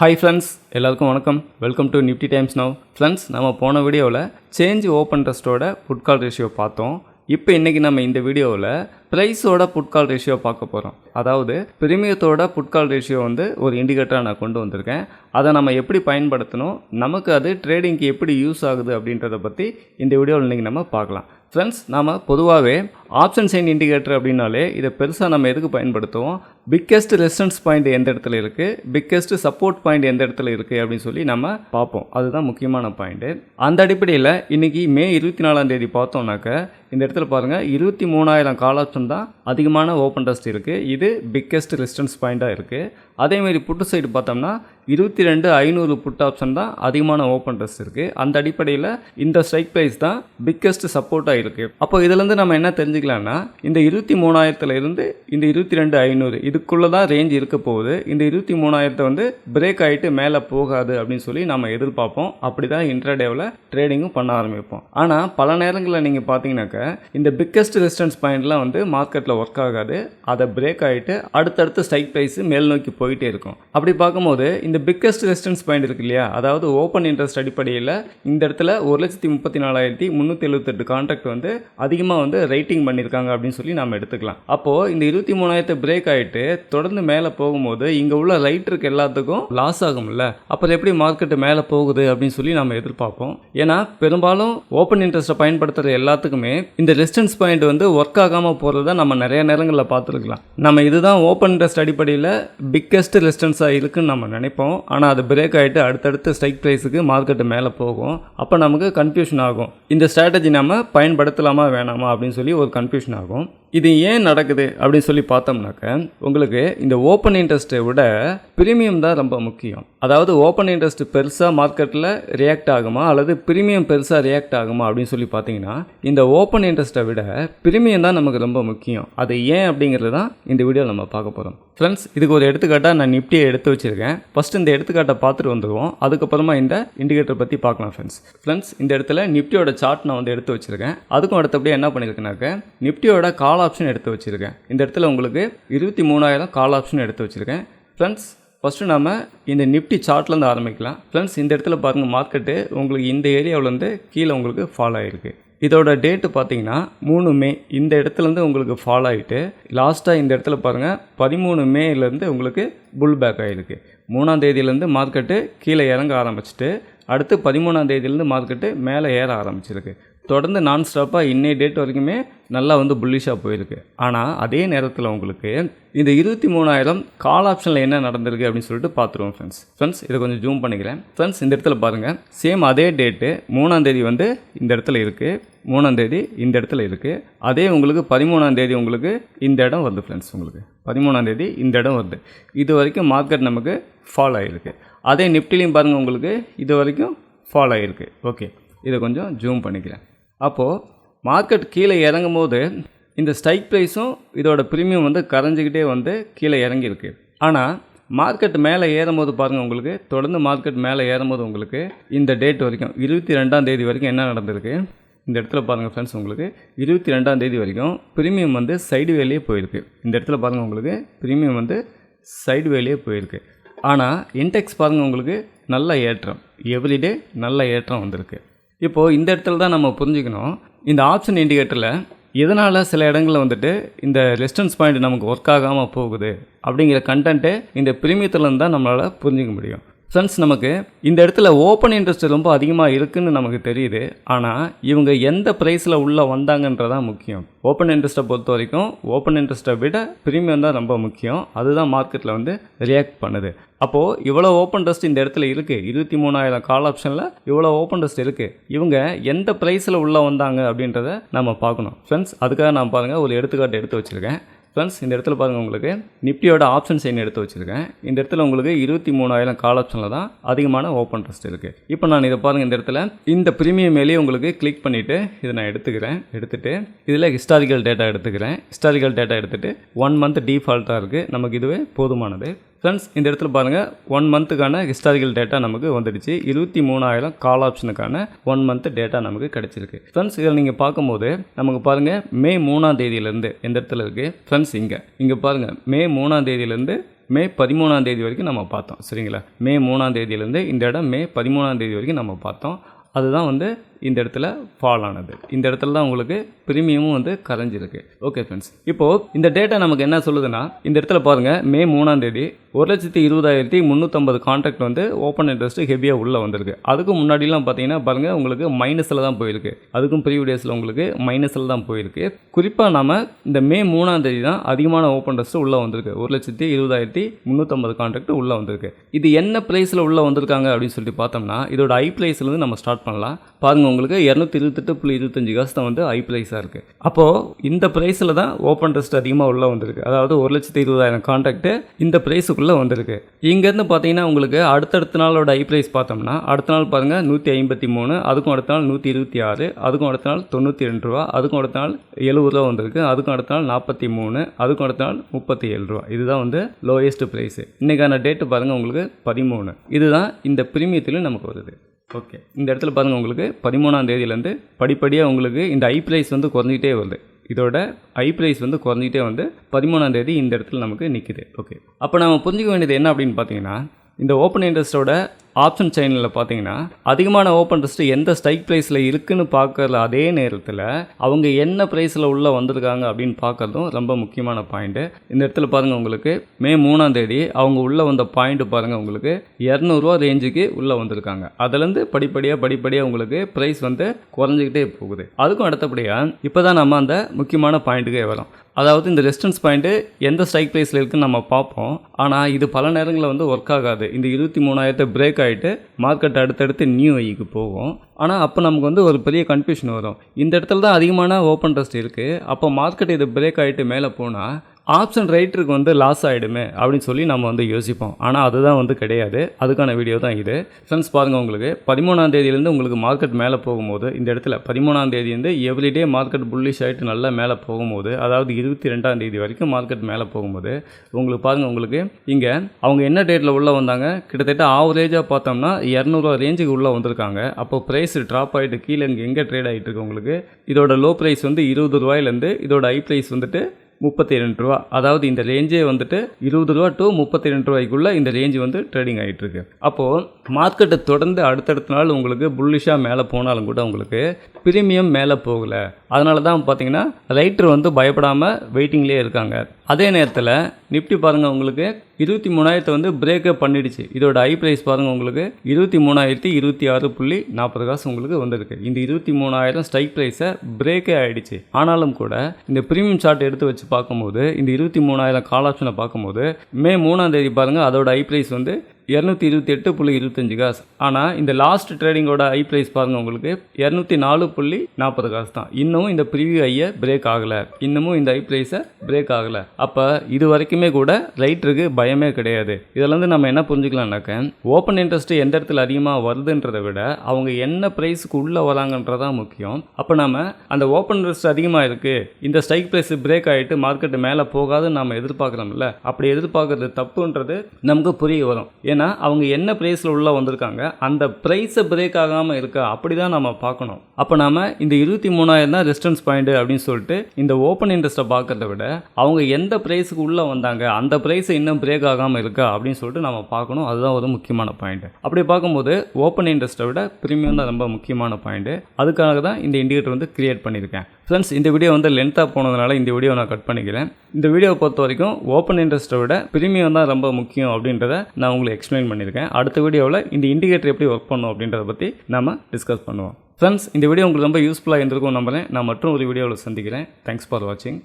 Hi friends எல்லாருக்கும் வணக்கம். Welcome to Nifty Times Now friends நம்ம போன வீடியோவில் சேஞ்ச் ஓப்பன் ட்ரஸ்ட்டோட புட்கால் ரேஷியோ பார்த்தோம். இப்போ இன்றைக்கி நம்ம இந்த வீடியோவில் ப்ரைஸோட புட்கால் ரேஷியோ பார்க்க போகிறோம் அதாவது பிரீமியத்தோட புட்கால் ரேஷியோ வந்து ஒரு இண்டிகேட்டராக நான் கொண்டு வந்திருக்கேன். அதை நம்ம எப்படி பயன்படுத்தணும்? நமக்கு அது ட்ரேடிங்க்கு எப்படி யூஸ் ஆகுது அப்படின்றத பற்றி இந்த வீடியோவில் இன்றைக்கி நம்ம பார்க்கலாம். ஃப்ரெண்ட்ஸ் நாம் பொதுவாகவே ஆப்ஷன் சைன் இண்டிகேட்டர் அப்படின்னாலே இதை பெருசாக நம்ம எதுக்கு பயன்படுத்துவோம்? பிக்கெஸ்ட் ரெசிஸ்டன்ஸ் பாயிண்ட் எந்த இடத்துல இருக்குது பிக்கெஸ்ட் சப்போர்ட் பாயிண்ட் எந்த இடத்துல இருக்குது அப்படின்னு சொல்லி நம்ம பார்ப்போம். அதுதான் முக்கியமான பாயிண்ட்டு அந்த அடிப்படையில் இன்றைக்கி மே இருபத்தி நாலாம் தேதி பார்த்தோம்னாக்க இந்த இடத்துல பாருங்கள் இருபத்தி மூணாயிரம் கால் ஆப்ஷன் தான் அதிகமான ஓப்பன் டஸ்ட் இருக்குது இது பிக்கெஸ்ட் ரெசிஸ்டன்ஸ் பாயிண்ட்டாக இருக்குது அதேமாரி புட்டு சைடு பார்த்தோம்னா இருபத்தி ரெண்டு ஐநூறு புட் ஆப்ஷன் தான் அதிகமான ஓப்பன் ட்ரெஸ் இருக்குது அந்த அடிப்படையில் இந்த ஸ்ட்ரைக் ப்ரைஸ் தான் பிக்கெஸ்ட் சப்போர்ட்டாக இருக்குது அப்போ இதுலேருந்து நம்ம என்ன தெரிஞ்சுக்கலாம்னா இந்த இருபத்தி மூணாயிரத்துலேருந்து இந்த இருபத்தி ரெண்டு ஐநூறு இதுக்குள்ளே தான் ரேஞ்ச் இருக்க போகுது. இந்த இருபத்தி மூணாயிரத்தை வந்து பிரேக் ஆகிட்டு மேலே போகாது அப்படின்னு சொல்லி நம்ம எதிர்பார்ப்போம். அப்படி தான் இன்ட்ராடேவில் ட்ரேடிங்கும் பண்ண ஆரம்பிப்போம். ஆனால் பல நேரங்களில் நீங்கள் பார்த்தீங்கன்னாக்க இந்த பிக்கெஸ்ட் ரெசிஸ்டன்ஸ் பாயிண்ட்லாம் வந்து மார்க்கெட்டில் ஒர்க் ஆகாது. அதை பிரேக் ஆகிட்டு அடுத்தடுத்த ஸ்ட்ரைக் ப்ரைஸ் மேல் நோக்கி போயிட்டே இருக்கும். அப்படி பார்க்கும்போது இந்த பிக்கெஸ்ட் ரெசிஸ்டன்ஸ் பாயிண்ட் இருக்கு இல்லையா? அதாவது ஓப்பன் இன்ட்ரெஸ்ட் அடிப்படையில் இந்த இடத்துல ஒரு லட்சத்தி முப்பத்தி நாலாயிரத்தி முந்நூற்றி எழுபத்தெட்டு கான்ட்ராக்ட் வந்து அதிகமாக வந்து ரைட்டிங் பண்ணியிருக்காங்க அப்படின்னு சொல்லி நம்ம எடுத்துக்கலாம். அப்போது இந்த இருபத்தி மூணாயிரத்து பிரேக் ஆகிட்டு தொடர்ந்து மேலே போகும்போது இங்கே உள்ள ரைட்டருக்கு எல்லாத்துக்கும் லாஸ் ஆகும்ல? அப்புறம் எப்படி மார்க்கெட்டு மேலே போகுது அப்படின்னு சொல்லி நம்ம எதிர்பார்ப்போம். ஏன்னா பெரும்பாலும் ஓப்பன் இன்ட்ரெஸ்ட்டை பயன்படுத்துகிற எல்லாத்துக்குமே இந்த ரெசிஸ்டன்ஸ் பாயிண்ட் வந்து ஒர்க் ஆகாமல் போகிறத நம்ம நிறைய நேரங்களில் பார்த்துருக்கலாம். நம்ம இதுதான் ஓப்பன் இன்ட்ரெஸ்ட் அடிப்படையில் பிக்கெஸ்ட் ரெசிஸ்டன்ஸாக இருக்குன்னு நம்ம நினைப்போம். ஆனால் அது பிரேக் ஆகிட்டு அடுத்தடுத்து ஸ்ட்ரைக் ப்ரைஸுக்கு மார்க்கெட்டு மேலே போகும். அப்போ நமக்கு கன்ஃபியூஷன் ஆகும். இந்த ஸ்ட்ராட்டஜி நம்ம பயன்படுத்தலாமா வேணாமா அப்படின்னு சொல்லி ஒரு கன்ஃபியூஷன் ஆகும். இது ஏன் நடக்குது அப்படின்னு சொல்லி பார்த்தோம்னாக்க உங்களுக்கு இந்த ஓப்பன் இன்ட்ரெஸ்ட்டை விட ப்ரீமியம் தான் ரொம்ப முக்கியம். அதாவது ஓப்பன் இன்ட்ரெஸ்ட் பெருசாக மார்க்கெட்டில் ரியாக்ட் ஆகுமா அல்லது ப்ரீமியம் பெருசாக ரியாக்ட் ஆகுமா அப்படின்னு சொல்லி பார்த்தீங்கன்னா இந்த ஓப்பன் இன்ட்ரெஸ்ட்டை விட பிரிமியம் தான் நமக்கு ரொம்ப முக்கியம். அது ஏன் அப்படிங்கிறது தான் இந்த வீடியோவில் நம்ம பார்க்க போகிறோம் ஃப்ரெண்ட்ஸ் இதுக்கு ஒரு எடுத்துக்காட்டாக நான் நிப்டியை எடுத்து வச்சுருக்கேன். ஃபஸ்ட் இந்த எடுத்துக்காட்டை பார்த்துட்டு வந்துடுவோம் அதுக்கப்புறமா இந்த இண்டிகேட்டர் பற்றி பார்க்கலாம் ஃப்ரெண்ட்ஸ் ஃப்ரெண்ட்ஸ் இந்த இடத்துல நிப்டியோட சார்ட் நான் வந்து எடுத்து வச்சுருக்கேன். அதுக்கும் அடுத்தபடியே என்ன பண்ணியிருக்கேனாக்க நிப்டியோட கால் ஆப்ஷன் எடுத்து வச்சுருக்கேன். இந்த இடத்துல உங்களுக்கு இருபத்தி மூணாயிரம் கால் ஆப்ஷன் எடுத்து வச்சுருக்கேன். ஃப்ரெண்ட்ஸ் ஃபஸ்ட்டு நம்ம இந்த நிஃப்டி சார்ட்லேருந்து ஆரம்பிக்கலாம். ஃப்ரெண்ட்ஸ் இந்த இடத்துல பாருங்கள் மார்க்கெட்டு உங்களுக்கு இந்த ஏரியாவிலேருந்து கீழே உங்களுக்கு ஃபாலோ ஆகிருக்கு இதோட டேட்டு பார்த்தீங்கன்னா மூணு மே. இந்த இடத்துலேருந்து உங்களுக்கு ஃபால் ஆகிட்டு லாஸ்ட்டாக இந்த இடத்துல பாருங்கள் பதிமூணு மேலேருந்து உங்களுக்கு புல் பேக் ஆகிருக்கு மூணாம் தேதியிலேருந்து மார்க்கெட்டு கீழே இறங்க ஆரம்பிச்சிட்டு அடுத்து பதிமூணாம் தேதியிலேருந்து மார்க்கெட்டு மேலே ஏற ஆரம்பிச்சிருக்கு. தொடர்ந்து நான் ஸ்டாப்பாக இன்னைய டேட் வரைக்குமே நல்லா வந்து புல்லிஷாக போயிருக்கு. ஆனால் அதே நேரத்தில் உங்களுக்கு இந்த இருபத்தி மூணாயிரம் கால் ஆப்ஷனில் என்ன நடந்திருக்கு அப்படின்னு சொல்லிட்டு பார்த்துருவோம் ஃப்ரெண்ட்ஸ் ஃப்ரெண்ட்ஸ் இதை கொஞ்சம் ஜூம் பண்ணிக்கிறேன். ஃப்ரெண்ட்ஸ் இந்த இடத்துல பாருங்கள் சேம் அதே டேட்டு மூணாந்தேதி வந்து இந்த இடத்துல இருக்குது மூணாந்தேதி இந்த இடத்துல இருக்குது அதே உங்களுக்கு பதிமூணாந்தேதி உங்களுக்கு இந்த இடம் வருது ஃப்ரெண்ட்ஸ் உங்களுக்கு. பதிமூணாந்தேதி இந்த இடம் வருது. இது வரைக்கும் மார்க்கெட் நமக்கு ஃபாலோ ஆகிருக்கு அதே நிஃப்டிலையும் பாருங்கள் உங்களுக்கு இது வரைக்கும் ஃபாலோ ஆகிருக்கு ஓகே இதை கொஞ்சம் ஜூம் பண்ணிக்கிறேன். அப்போது மார்க்கெட் கீழே இறங்கும் போது இந்த ஸ்ட்ரைக் ப்ரைஸும் இதோட ப்ரீமியம் வந்து கரைஞ்சிக்கிட்டே வந்து கீழே இறங்கியிருக்கு. ஆனால் மார்க்கெட் மேலே ஏறும்போது பாருங்கள் உங்களுக்கு தொடர்ந்து மார்க்கெட் மேலே ஏறும்போது உங்களுக்கு இந்த டேட் வரைக்கும் இருபத்தி ரெண்டாம் தேதி வரைக்கும் என்ன நடந்திருக்கு? இந்த இடத்துல பாருங்கள் ஃப்ரெண்ட்ஸ் உங்களுக்கு இருபத்தி ரெண்டாம் தேதி வரைக்கும் ப்ரீமியம் வந்து சைடு வேலையே போயிருக்கு. இந்த இடத்துல பாருங்கள் உங்களுக்கு ப்ரீமியம் வந்து சைடு வேலையே போயிருக்கு. ஆனால் இன்டெக்ஸ் பாருங்கள் உங்களுக்கு நல்ல ஏற்றம். எவ்ரிடே நல்ல ஏற்றம் வந்திருக்கு. இப்போது இந்த இடத்துல தான் நம்ம புரிஞ்சுக்கணும். இந்த ஆப்ஷன் இண்டிகேட்டரில் எதனால் சில இடங்களில் வந்துட்டு இந்த ரெசிஸ்டன்ஸ் பாயிண்ட் நமக்கு ஒர்க் ஆகாமல் போகுது அப்படிங்கிற கண்டென்ட்டு இந்த பிரிமியத்துலேருந்து தான் நம்மளால் புரிஞ்சிக்க முடியும். ஃப்ரெண்ட்ஸ் நமக்கு இந்த இடத்துல ஓப்பன் இன்ட்ரெஸ்ட் ரொம்ப அதிகமாக இருக்குதுன்னு நமக்கு தெரியுது. ஆனால் இவங்க எந்த ப்ரைஸில் உள்ளே வந்தாங்கன்றதான் முக்கியம். ஓப்பன் இன்ட்ரெஸ்ட்டை பொறுத்த வரைக்கும் ஓப்பன் இன்ட்ரெஸ்ட்டை விட ப்ரீமியம் தான் ரொம்ப முக்கியம். அதுதான் மார்க்கெட்டில் வந்து ரியாக்ட் பண்ணுது. அப்போது இவ்வளோ ஓப்பன் ட்ரஸ்ட் இந்த இடத்துல இருக்குது இருபத்தி மூணாயிரம் கால் ஆப்ஷனில் இவ்வளோ ஓப்பன் ட்ரஸ்ட் இருக்குது இவங்க எந்த ப்ரைஸில் உள்ளே வந்தாங்க அப்படின்றத நம்ம பார்க்கணும். ஃப்ரெண்ட்ஸ் அதுக்காக நான் பாருங்கள் ஒரு எடுத்துக்காட்டு எடுத்து வச்சுருக்கேன். ஃப்ரெண்ட்ஸ் இந்த இடத்துல பாருங்கள் உங்களுக்கு நிப்டியோட ஆப்ஷன் சைன் எடுத்து வச்சுருக்கேன். இந்த இடத்துல உங்களுக்கு இருபத்தி மூணாயிரம் கால் ஆப்ஷனில் தான் அதிகமான ஓப்பன் ட்ரஸ்ட் இருக்குது இப்போ நான் இதை பாருங்கள் இந்த இடத்துல. இந்த ப்ரீமியம் மேலேயே உங்களுக்கு கிளிக் பண்ணிவிட்டு இதை நான் எடுத்துக்கிறேன். எடுத்துகிட்டு இதில் ஹிஸ்டாரிக்கல் டேட்டா எடுத்துக்கிறேன். ஹிஸ்டாரிக்கல் டேட்டா எடுத்துகிட்டு ஒன் மந்த் டிஃபால்ட்டாக இருக்குது நமக்கு இதுவே போதுமானது. ஃப்ரெண்ட்ஸ் இந்த இடத்துல பாருங்கள் ஒன் மந்த்துக்கான ஹிஸ்டாரிக்கல் டேட்டா நமக்கு வந்துடுச்சு. இருபத்தி மூணாயிரம் கால் ஆப்ஷனுக்கான ஒன் மந்த் டேட்டா நமக்கு கிடச்சிருக்கு. ஃப்ரெண்ட்ஸ் இதில் நீங்கள் பார்க்கும்போது நமக்கு பாருங்கள் மே மூணாம் தேதியிலேருந்து எந்த இடத்துல இருக்குது ஃப்ரெண்ட்ஸ் இங்கே. இங்கே பாருங்கள் மே மூணாம் தேதியிலேருந்து மே பதிமூணாம் தேதி வரைக்கும் நம்ம பார்த்தோம். சரிங்களா? மே மூணாம் தேதியிலேருந்து இந்த இடம் மே பதிமூணாம் தேதி வரைக்கும் நம்ம பார்த்தோம். அதுதான் வந்து இந்த இடத்துல ஃபால் ஆனது. இந்த இடத்துல தான் உங்களுக்கு ப்ரீமியமும் வந்து கரைஞ்சிருக்கு. ஓகே ஃப்ரெண்ட்ஸ் இப்போது இந்த டேட்டா நமக்கு என்ன சொல்லுதுன்னா இந்த இடத்துல பாருங்கள் மே மூணாம் தேதி ஒரு லட்சத்தி இருபதாயிரத்தி முந்நூற்றம்பது கான்ட்ராக்ட் வந்து ஓப்பன் இன்ட்ரெஸ்ட் ஹெவியாக உள்ளே வந்திருக்கு. அதுக்கு முன்னாடிலாம் பார்த்தீங்கன்னா பாருங்கள் உங்களுக்கு மைனஸில் தான் போயிருக்கு. அதுக்கும் ப்ரீவியஸில் உங்களுக்கு மைனஸில் தான் போயிருக்கு. குறிப்பாக நம்ம இந்த மே மூணாம் தேதி தான் அதிகமான ஓப்பன் இன்ட்ரெஸ்ட் உள்ளே வந்திருக்கு. ஒரு லட்சத்தி இருபதாயிரத்தி முந்நூற்றம்பது கான்ட்ராக்ட் உள்ளே வந்திருக்கு. இது என்ன ப்ரைஸில் உள்ளே வந்திருக்காங்க அப்படின்னு சொல்லி பார்த்தோம்னா இதோட ஐ ப்ரைஸ்லேருந்து நம்ம ஸ்டார்ட் பண்ணலாம். பாருங்கள் உங்களுக்கு இரநூத்தி இருபத்தெட்டு புள்ளி இருபத்தஞ்சு காசு தான் வந்து ஐ ப்ரைஸாக இருக்குது அப்போது இந்த ப்ரைஸில் தான் ஓப்பன் ட்ரஸ்ட் அதிகமாக உள்ளே வந்திருக்கு. அதாவது ஒரு லட்சத்தி இருபதாயிரம் கான்ட்ராக்ட் இந்த ப்ரைஸுக்குள்ளே வந்திருக்கு. இங்கேருந்து பார்த்தீங்கன்னா உங்களுக்கு அடுத்தடுத்த நாளோட ஐ ப்ரைஸ் பார்த்தோம்னா அடுத்த நாள் பாருங்கள் நூற்றி ஐம்பத்தி மூணு அதுக்கும் அடுத்த நாள் நூற்றி இருபத்தி ஆறு அதுக்கும் அடுத்த நாள் தொண்ணூற்றி ரெண்டு ரூபா அதுக்கும் அடுத்த நாள் எழுபது ரூபா வந்திருக்கு அதுக்கும் அடுத்த நாள் நாற்பத்தி மூணு அதுக்கும் அடுத்த நாள் முப்பத்தி ஏழு ரூபா. இதுதான் வந்து லோயஸ்ட் ப்ரைஸு இன்றைக்கான டேட்டு பாருங்கள் உங்களுக்கு பதிமூணு. இதுதான் இந்த ப்ரீமியத்திலும் நமக்கு வருது. ஓகே இந்த இடத்துல பாருங்கள் உங்களுக்கு பதிமூணாம் தேதியிலேருந்து படிப்படியாக உங்களுக்கு இந்த ஐ ப்ரைஸ் வந்து குறைஞ்சிக்கிட்டே வருது. இதோட ஐ ப்ரைஸ் வந்து குறைஞ்சிக்கிட்டே வந்து பதிமூணாம் தேதி இந்த இடத்துல நமக்கு நிற்குது ஓகே அப்போ நம்ம புரிஞ்சுக்க வேண்டியது என்ன அப்படின்னு பார்த்தீங்கன்னா இந்த ஓப்பன் இன்ட்ரெஸ்ட்டோட ஆப்ஷன் செயினில் பார்த்தீங்கன்னா அதிகமான ஓப்பன் இன்ட்ரெஸ்ட் எந்த ஸ்ட்ரைக் ப்ரைஸில் இருக்குன்னு பார்க்குற அதே நேரத்தில் அவங்க என்ன ப்ரைஸில் உள்ளே வந்திருக்காங்க அப்படின்னு பார்க்குறதும் ரொம்ப முக்கியமான பாயிண்ட்டு இந்த இடத்துல பாருங்கள் உங்களுக்கு மே மூணாம் தேதி அவங்க உள்ளே வந்த பாயிண்ட் பாருங்கள் உங்களுக்கு இரநூறுவா ரேஞ்சுக்கு உள்ளே வந்திருக்காங்க. அதுலேருந்து படிப்படியாக படிப்படியாக உங்களுக்கு ப்ரைஸ் வந்து குறைஞ்சிக்கிட்டே போகுது. அதுக்கும் அடுத்தபடியாக இப்போ தான் நம்ம அந்த முக்கியமான பாயிண்ட்டுக்கே வரோம். அதாவது இந்த ரெஸ்டன்ஸ் பாயிண்ட்டு எந்த ஸ்ட்ரைக் ப்ரைஸில் இருக்குன்னு நம்ம பார்ப்போம். ஆனால் இது பல நேரங்களில் வந்து ஒர்க் ஆகாது. இந்த இருபத்தி மூணாயிரத்தை பிரேக் ஆகிட்டு மார்க்கெட் அடுத்தடுத்து நியூ ஐக்கு போகும். ஆனால் அப்போ நமக்கு வந்து ஒரு பெரிய கன்ஃபியூஷன் வரும். இந்த இடத்துல தான் அதிகமான ஓப்பன் ட்ரஸ்ட் இருக்குது அப்போ மார்க்கெட் இது பிரேக் ஆகிட்டு மேலே போனால் ஆப்ஷன் ரைட்டருக்கு வந்து லாஸ் ஆகிடுமே அப்படின்னு சொல்லி நம்ம வந்து யோசிப்போம். ஆனால் அதுதான் வந்து கிடையாது. அதுக்கான வீடியோ தான் இது. ஃப்ரெண்ட்ஸ் பாருங்கள் உங்களுக்கு. பதிமூணாம் தேதியிலேருந்து உங்களுக்கு மார்க்கெட் மேலே போகும்போது இந்த இடத்துல பதிமூணாம் தேதியிலேருந்து எவ்ரிடே மார்க்கெட் புல்லிஷ் ஆகிட்டு நல்லா மேலே போகும்போது அதாவது இருபத்தி ரெண்டாம் தேதி வரைக்கும் மார்க்கெட் மேலே போகும்போது உங்களுக்கு பாருங்கள் உங்களுக்கு இங்கே அவங்க என்ன டேட்டில் உள்ளே வந்தாங்க? கிட்டத்தட்ட ஆவரேஜாக பார்த்தோம்னா இரநூறுவா ரேஞ்சுக்கு உள்ளே வந்திருக்காங்க. அப்போ ப்ரைஸ் ட்ராப் ஆகிட்டு கீழே இங்கே எங்கே ட்ரேட் ஆகிட்டு இருக்கு உங்களுக்கு? இதோட லோ ப்ரைஸ் வந்து இருபது ரூபாயிலேருந்து இதோட ஹை ப்ரைஸ் வந்துட்டு முப்பத்தி ரெண்டு ரூபா. அதாவது இந்த ரேஞ்சே வந்துட்டு இருபது ரூபா டு முப்பத்தி ரெண்டு ரூபாய்க்குள்ளே இந்த ரேஞ்சு வந்து ட்ரேடிங் ஆகிட்டுருக்கு அப்போது மார்க்கெட்டை தொடர்ந்து அடுத்தடுத்த நாள் உங்களுக்கு புல்லிஷாக மேலே போனாலும் கூட உங்களுக்கு ப்ரீமியம் மேலே போகலை. அதனால தான் பார்த்தீங்கன்னா ரைட்டர் வந்து பயப்படாமல் வெயிட்டிங்லேயே இருக்காங்க. அதே நேரத்தில் நிஃப்டி பாருங்கள் உங்களுக்கு இருபத்தி மூணாயிரத்தை வந்து பிரேக்கப் பண்ணிடுச்சு. இதோட ஐ ப்ரைஸ் பாருங்கள் உங்களுக்கு. இருபத்தி மூணாயிரத்தி இருபத்தி ஆறு புள்ளி நாற்பது காசு உங்களுக்கு வந்திருக்கு. இந்த இருபத்தி மூணாயிரம் ஸ்ட்ரைக் ப்ரைஸை பிரேக்கே ஆகிடுச்சு ஆனாலும் கூட இந்த ப்ரீமியம் சார்ட் எடுத்து வச்சு பார்க்கும்போது இந்த இருபத்தி மூணாயிரம் கால் ஆப்ஷனை பார்க்கும்போது மே மூணாம் தேதி பாருங்கள் அதோட ஐ ப்ரைஸ் வந்து இரநூத்தி இருபத்தி எட்டு புள்ளி இருபத்தஞ்சு காசு. ஆனால் இந்த லாஸ்ட் ட்ரேடிங்கோட ஐ ப்ரைஸ் பாருங்கள் உங்களுக்கு. இரநூத்தி நாலு புள்ளி நாற்பது காசு தான். இன்னமும் இந்த ப்ரீவியூ ஐயை பிரேக் ஆகலை. இன்னமும் இந்த ஐ ப்ரைஸை பிரேக் ஆகலை. அப்போ இது வரைக்குமே கூட ரைட்டருக்கு பயமே கிடையாது. இதிலேருந்து நம்ம என்ன புரிஞ்சுக்கலாம்னாக்க ஓப்பன் இன்ட்ரெஸ்ட்டு எந்த இடத்துல அதிகமாக வருதுன்றதை விட அவங்க என்ன ப்ரைஸுக்கு உள்ளே வராங்கன்றதான் முக்கியம். அப்போ நம்ம அந்த ஓப்பன் இன்ட்ரெஸ்ட் அதிகமாக இருக்குது இந்த ஸ்ட்ரைக் ப்ரைஸ் பிரேக் ஆகிட்டு மார்க்கெட்டு மேலே போகாதுன்னு நம்ம எதிர்பார்க்குறோம்ல அப்படி எதிர்பார்க்குறது தப்புன்றது நமக்கு புரிய வரும். ஏன்னா அவங்க என்ன ப்ரைஸில் உள்ளே வந்திருக்காங்க அந்த ப்ரைஸை பிரேக் ஆகாமல் இருக்கா அப்படி தான் நம்ம பார்க்கணும். அப்போ நம்ம இந்த இருபத்தி மூணாயிரம் தான் ரெஸ்டன்ஸ் பாயிண்ட் அப்படின்னு சொல்லிட்டு இந்த ஓப்பன் இன்ட்ரெஸ்ட்டை பார்க்கறத விட அவங்க எந்த ப்ரைஸுக்கு உள்ளே வந்தாங்க அந்த ப்ரைஸை இன்னும் பிரேக் ஆகாமல் இருக்கா அப்படின்னு சொல்லிட்டு நம்ம பார்க்கணும். அதுதான் ஒரு முக்கியமான பாயிண்ட் அப்படி பார்க்கும்போது ஓப்பன் இன்ட்ரெஸ்ட்டை விட ப்ரீமியம் தான் ரொம்ப முக்கியமான பாயிண்ட் அதுக்காக தான் இந்த இண்டிகேட்டர் வந்து கிரியேட் பண்ணியிருக்கேன். ஃப்ரெண்ட்ஸ் இந்த வீடியோ வந்து லென்த்தாக போனதுனால இந்த வீடியோ நான் கட் பண்ணிக்கிறேன். இந்த வீடியோவை பொறுத்த வரைக்கும் ஓப்பன் இன்ட்ரெஸ்ட்டை விட ப்ரீமியம் தான் ரொம்ப முக்கியம் அப்படின்றத நான் உங்களுக்கு எக்ஸ்பிளைன் பண்ணியிருக்கேன். அடுத்த வீடியோவில் இந்த இண்டிகேட்டர் எப்படி ஒர்க் பண்ணும் அப்படின்றத பற்றி நம்ம டிஸ்கஸ் பண்ணுவோம். ஃப்ரெண்ட்ஸ் இந்த வீடியோ உங்களுக்கு ரொம்ப யூஸ்ஃபுல்லாக இருந்திருக்கும் நம்புறேன். நான் மற்றும் ஒரு வீடியோவில் சந்திக்கிறேன். தேங்க்ஸ் ஃபார் வாட்சிங்